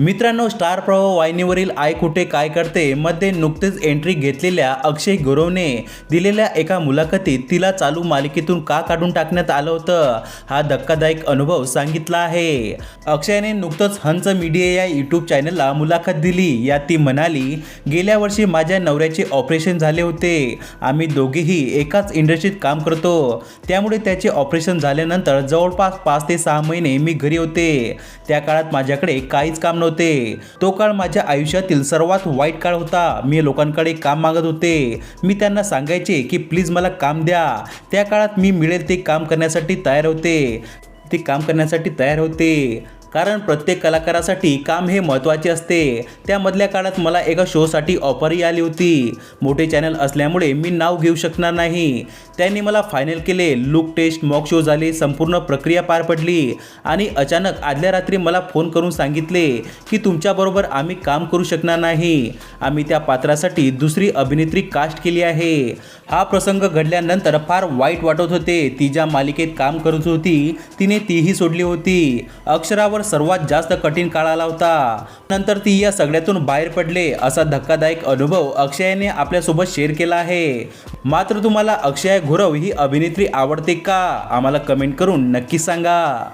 मित्रांनो स्टार प्रवाह वाहिनीवरील आय कुठे काय करते मध्ये नुकतेच एंट्री घेतलेल्या अक्षय गुरवने दिलेल्या एका मुलाखतीत तिला चालू मालिकेतून का काढून टाकण्यात आलं होतं? हा धक्कादायक अनुभव सांगितला आहे. अक्षयने नुकतंच हंच मीडिया या यूट्यूब चॅनलला मुलाखत दिली. यात ती म्हणाली गेल्या वर्षी माझ्या नवऱ्याचे ऑपरेशन झाले होते. आम्ही दोघेही एकाच इंडस्ट्रीत काम करतो. त्यामुळे त्याचे ऑपरेशन झाल्यानंतर जवळपास पाच ते सहा महिने मी घरी होते. त्या काळात माझ्याकडे काहीच काम नव्हतं. होते. तो काळ माझ्या आयुष्यातील सर्वात वाईट काळ होता. मी लोकांकडे काम मागत होते. मी त्यांना सांगायचे की प्लीज मला काम द्या. त्या काळात मी मिळेल ते काम करण्यासाठी तयार होते. ते काम करण्यासाठी तयार होते. कारण प्रत्येक कलाकारासाठी काम हे महत्त्वाचे असते. त्यामधल्या काळात मला एका शोसाठी ऑफरही आली होती. मोठे चॅनल असल्यामुळे मी नाव घेऊ शकणार नाही. त्यांनी मला फायनल केले. लुक टेस्ट मॉक शो झाले. संपूर्ण प्रक्रिया पार पडली. आणि अचानक आदल्या रात्री मला फोन करून सांगितले की तुमच्याबरोबर आम्ही काम करू शकणार नाही. आम्ही त्या पात्रासाठी दुसरी अभिनेत्री कास्ट केली आहे. हा प्रसंग घडल्यानंतर फार वाईट वाटत होते. ती ज्या मालिकेत काम करत होती तिने तीही सोडली होती. अक्षरावर सर्वात जास्त कठीण काळ आला होता. नंतर ती या सगळ्यातून बाहेर पडले असा धक्कादायक अनुभव अक्षयाने आपल्यासोबत शेअर केला आहे. मात्र तुम्हाला अक्षय घुरव ही अभिनेत्री आवडते का? आम्हाला कमेंट करून नक्की सांगा.